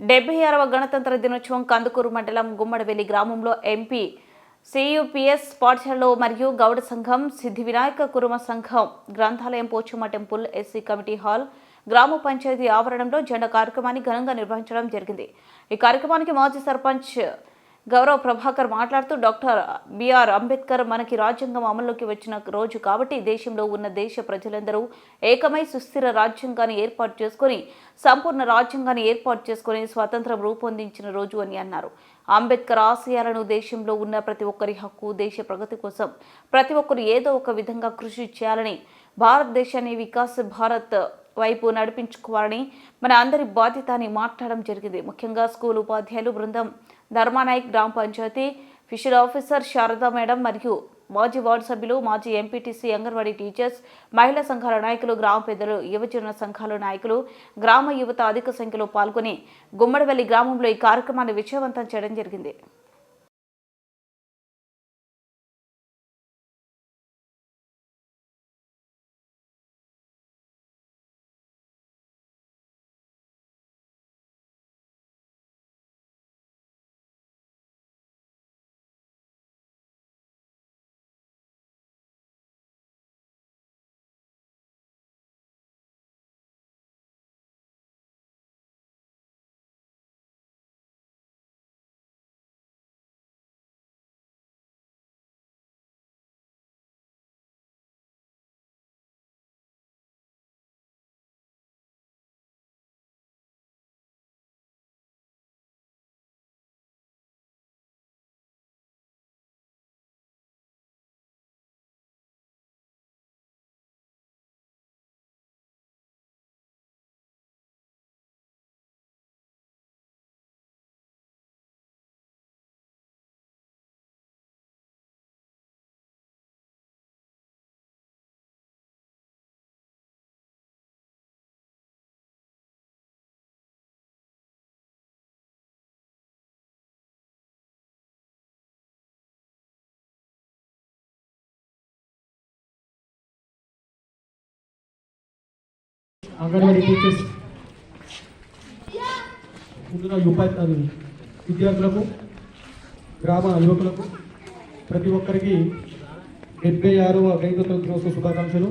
డెబ్బై ఆరవ గణతంత్ర దినోత్సవం కందుకూరు మండలం గుమ్మడివెల్లి గ్రామంలో ఎంపీ సియుపిఎస్ పాఠశాలలో మరియు గౌడ సంఘం సిద్ధి వినాయక కురుమ సంఘం గ్రంథాలయం Pochamma temple SC committee hall గ్రామ పంచాయతీ ఆవరణంలో జెండా కార్యక్రమాన్ని ఘనంగా నిర్వహించడం జరిగింది. ఈ కార్యక్రమానికి మాజీ సర్పంచ్ గౌరవ్ ప్రభాకర్ మాట్లాడుతూ డాక్టర్ బిఆర్ అంబేద్కర్ మనకి రాజ్యాంగం అమల్లోకి వచ్చిన రోజు కాబట్టి దేశంలో ఉన్న దేశ ప్రజలందరూ ఏకమై సుస్థిర రాజ్యాంగాన్ని ఏర్పాటు చేసుకొని సంపూర్ణ రాజ్యాంగాన్ని ఏర్పాటు చేసుకొని స్వాతంత్రం రూపొందించిన రోజు అని అన్నారు. అంబేద్కర్ ఆశయాలను దేశంలో ఉన్న ప్రతి ఒక్కరి హక్కు దేశ ప్రగతి కోసం ప్రతి ఒక్కరు ఏదో ఒక విధంగా కృషి చేయాలని భారతదేశాన్ని వికాస్ భారత్ వైపు నడిపించుకోవాలని మన అందరి బాధ్యత అని మాట్లాడడం జరిగింది. ముఖ్యంగా స్కూల్ ఉపాధ్యాయులు బృందం ధర్మానాయక్ గ్రామ panchayat fisher officer Sharada madam మరియు మాజీ వార్డు సభ్యులు మాజీ ఎంపీటీసీ అంగన్వాడీ టీచర్స్ మహిళా సంఘాల నాయకులు గ్రామ పెద్దలు యువజన సంఘాల నాయకులు గ్రామ యువత అధిక సంఖ్యలో పాల్గొని గుమ్మడివల్లి గ్రామంలో ఈ కార్యక్రమాన్ని విజయవంతం చేయడం జరిగింది. అంగన్వాడీ టీచర్స్. ముందుగా ఉపాధి విద్యార్థులకు గ్రామ యువకులకు ప్రతి ఒక్కరికి డెబ్బై ఆరవ గణతంత్ర దినోత్సవ శుభాకాంక్షలు.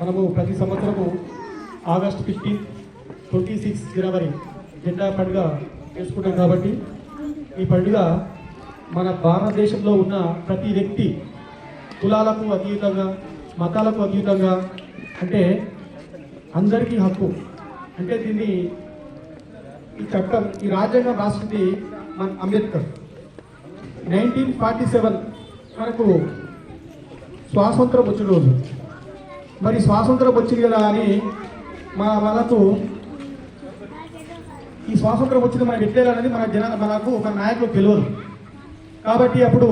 మనము ప్రతి సంవత్సరము ఆగస్ట్ ఫిఫ్టీన్ ట్వంటీ సిక్స్ జనవరి జెండా పండుగ చేసుకుంటాం కాబట్టి ఈ పండుగ మన భారతదేశంలో ఉన్న ప్రతి వ్యక్తి కులాలకు అతీతంగా మతాలకు అతీతంగా అంటే అందరికీ హక్కు. అంటే దీన్ని ఈ చట్టం ఈ రాజ్యాంగం రాసింది మన అంబేద్కర్. నైన్టీన్ ఫార్టీ సెవెన్ మనకు స్వాతంత్రం వచ్చిన రోజు. మరి స్వాతంత్రం వచ్చింది కదా అని మా మనకు ఈ స్వాతంత్రం వచ్చింది మనకు ఎట్లేదనేది మన జన మనకు ఒక నాయకులు తెలియదు. కాబట్టి అప్పుడు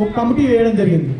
ఒక కమిటీ వేయడం జరిగింది.